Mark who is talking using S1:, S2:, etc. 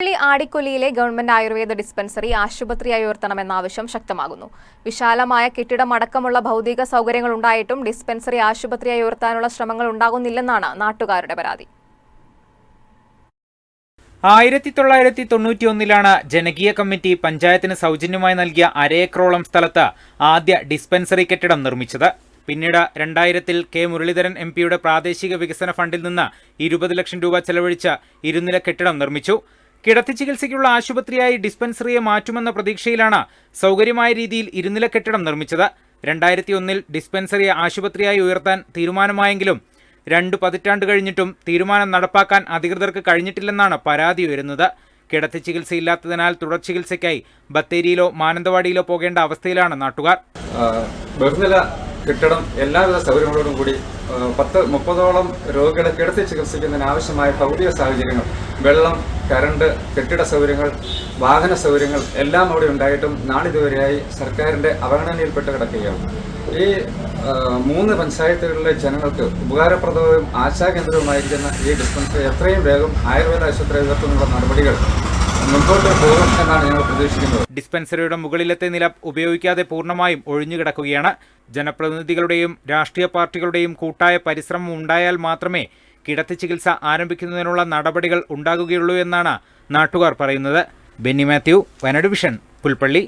S1: പള്ളി ആടിക്കൊല്ലിയിലെ government Ayurveda dispensary ആശുപത്രിയായി ഉയർത്തണമെന്ന ആവശ്യം ശക്തമാകുന്നു. വിശാലമായ കെട്ടിടം അടക്കമുള്ള ഭൗതിക സൗകര്യങ്ങൾ ഉണ്ടായിട്ടും ഡിസ്പെൻസറി ആശുപത്രിയായി ഉയർത്താനുള്ള ശ്രമങ്ങൾ ഉണ്ടാകുന്നില്ലെന്നാണ് നാട്ടുകാരുടെ പരാതി.
S2: ആയിരത്തി തൊള്ളായിരത്തി തൊണ്ണൂറ്റിയൊന്നിലാണ് ജനകീയ കമ്മിറ്റി പഞ്ചായത്തിന് സൗജന്യമായി നൽകിയ അരേക്കറോളം സ്ഥലത്ത് ആദ്യ ഡിസ്പെൻസറി കെട്ടിടം നിർമ്മിച്ചത്. പിന്നീട് രണ്ടായിരത്തിൽ കെ മുരളീധരൻ എം പിയുടെ പ്രാദേശിക വികസന ഫണ്ടിൽ നിന്ന് ഇരുപത് ലക്ഷം രൂപ ചെലവഴിച്ച് ഇരുനില കെട്ടിടം നിർമ്മിച്ചു. കിടത്തി ചികിത്സയ്ക്കുള്ള ആശുപത്രിയായി ഡിസ്പെൻസറിയെ മാറ്റുമെന്ന പ്രതീക്ഷയിലാണ് സൗകര്യമായ രീതിയിൽ ഇരുനില കെട്ടിടം നിർമ്മിച്ചത്. രണ്ടായിരത്തി ഒന്നിൽ ഡിസ്പെൻസറിയെ ആശുപത്രിയായി ഉയർത്താൻ തീരുമാനമായെങ്കിലും രണ്ട് പതിറ്റാണ്ട് കഴിഞ്ഞിട്ടും തീരുമാനം നടപ്പാക്കാൻ അധികൃതർക്ക് കഴിഞ്ഞിട്ടില്ലെന്നാണ് പരാതി ഉയരുന്നത്. കിടത്തി ചികിത്സയില്ലാത്തതിനാൽ തുടർ ചികിത്സയ്ക്കായി ബത്തേരിയിലോ മാനന്തവാടിയിലോ പോകേണ്ട അവസ്ഥയിലാണ് നാട്ടുകാർ.
S3: ബഹുനില കെട്ടിടം എല്ലാവിധ സൗകര്യങ്ങളോടും കൂടി പത്ത് മുപ്പതോളം രോഗികളെ കിടത്തി ചികിത്സിക്കുന്നതിന് ആവശ്യമായ ഭൗതിക സാഹചര്യങ്ങൾ വെള്ളം കരണ്ട് കെട്ടിട സൗകര്യങ്ങൾ വാഹന സൗകര്യങ്ങൾ എല്ലാം അവിടെ ഉണ്ടായിട്ടും നാളിതുവരെയായി സർക്കാരിന്റെ അവഗണനയിൽപ്പെട്ട് കിടക്കുകയാണ്. ഈ മൂന്ന് പഞ്ചായത്തുകളിലെ ജനങ്ങൾക്ക് ഉപകാരപ്രദവും ആശാകേന്ദ്രവുമായിരിക്കുന്ന ഈ ഡിസ്പെൻസറി എത്രയും വേഗം ആയുർവേദ ആശുപത്രി ഉയർത്തുന്നുള്ള നടപടികൾ
S2: ഡിസ്പെൻസറിയുടെ മുകളിലത്തെ നില ഉപയോഗിക്കാതെ പൂർണമായും ഒഴിഞ്ഞുകിടക്കുകയാണ് ജനപ്രതിനിധികളുടെയും രാഷ്ട്രീയ പാർട്ടികളുടെയും കൂട്ടായ പരിശ്രമം ഉണ്ടായാൽ മാത്രമേ കിടത്തി ചികിത്സ ആരംഭിക്കുന്നതിനുള്ള നടപടികൾ ഉണ്ടാകുകയുള്ളൂ എന്നാണ് നാട്ടുകാർ പറയുന്നത്. ബെന്നി മാത്യു വയനാട് വിഷൻ പുൽപ്പള്ളി.